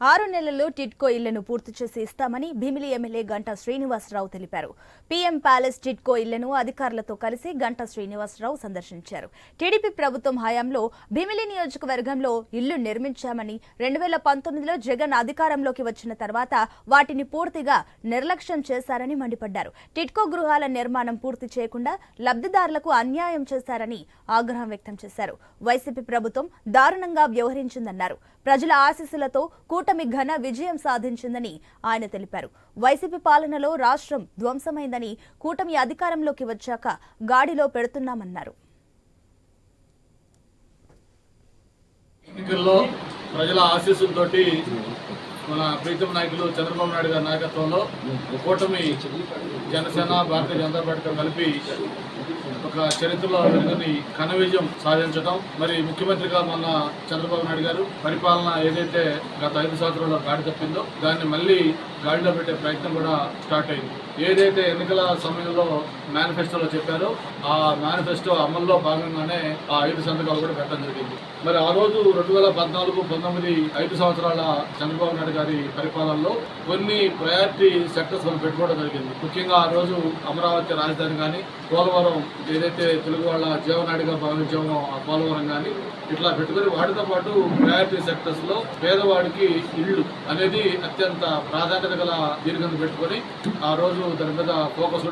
ఆరు నెలల్లో టిట్కో ఇళ్ళను పూర్తి చేసి ఇస్తామని భీమిలి ఎమ్మెల్యే గంటా శ్రీనివాసరావు తెలిపారు. పీఎం ప్యాలెస్ టిట్కో ఇళ్ళను అధికారులతో కలిసి గంటా శ్రీనివాసరావు సందర్శించారు. టీడీపీ ప్రభుత్వం హయాంలో భీమిలి నియోజకవర్గంలో ఇళ్ళు నిర్మించామని రెండు వేల పంతొమ్మిదిలో జగన్ అధికారంలోకి వచ్చిన తర్వాత వాటిని పూర్తిగా నిర్లక్ష్యం చేశారని మండిపడ్డారు. టిట్కో గృహాల నిర్మాణం పూర్తి చేయకుండా లబ్ధిదారులకు అన్యాయం చేశారని ఆగ్రహం వ్యక్తం చేశారు. వైసీపీ ప్రభుత్వం దారుణంగా వ్యవహరించిందన్నారు. ప్రజల ఆశీస్సులతో కూటమి ఘన విజయం సాధించిందని ఆయన తెలిపారు. వైసీపీ పాలనలో రాష్ట్రం ధ్వంసమైందని కూటమి అధికారంలోకి వచ్చాక గాడిలో పెడుతున్నామన్నారు. ప్రజల ఆశీస్సులతోటి మన ప్రీతం నాయకులు చంద్రబాబు నాయుడు గారి నాయకత్వంలో కూటమి జనసేన భారతీయ జనతా పార్టీతో కలిపి ఒక చరిత్రలో వెలుగుని ఘన విజయం సాధించడం మరి ముఖ్యమంత్రిగా మొన్న చంద్రబాబు నాయుడు గారు పరిపాలన ఏదైతే గత ఐదు సంవత్సరాల్లో గాడి తప్పిందో దాన్ని మళ్ళీ గాడిలో పెట్టే ప్రయత్నం కూడా స్టార్ట్ అయింది. ఏదైతే ఎన్నికల సమయంలో మేనిఫెస్టోలో చెప్పారో ఆ మేనిఫెస్టో అమల్లో భాగంగానే ఆ ఐదు సంతకాలు కూడా పెట్టడం జరిగింది. మరి ఆ రోజు రెండు వేల పద్నాలుగు పంతొమ్మిది ఐదు సంవత్సరాల చంద్రబాబు నాయుడు గారి పరిపాలనలో కొన్ని ప్రయారిటీ సెక్టర్స్ మనం పెట్టుకోవడం జరిగింది. ముఖ్యంగా ఆ రోజు అమరావతి రాజధాని కానీ పోలవరం ఏదైతే తెలుగు వాళ్ళ జీవనాడిగా భావించామో ఆ పోలవరం కానీ ఇట్లా పెట్టుకుని వాటితో పాటు ప్రయారిటీ సెక్టర్స్లో పేదవాడికి ఇళ్ళు అనేది అత్యంత ప్రాధాన్యత గల దీని పెట్టుకొని ఆ రోజు దాని మీద ఫోకస్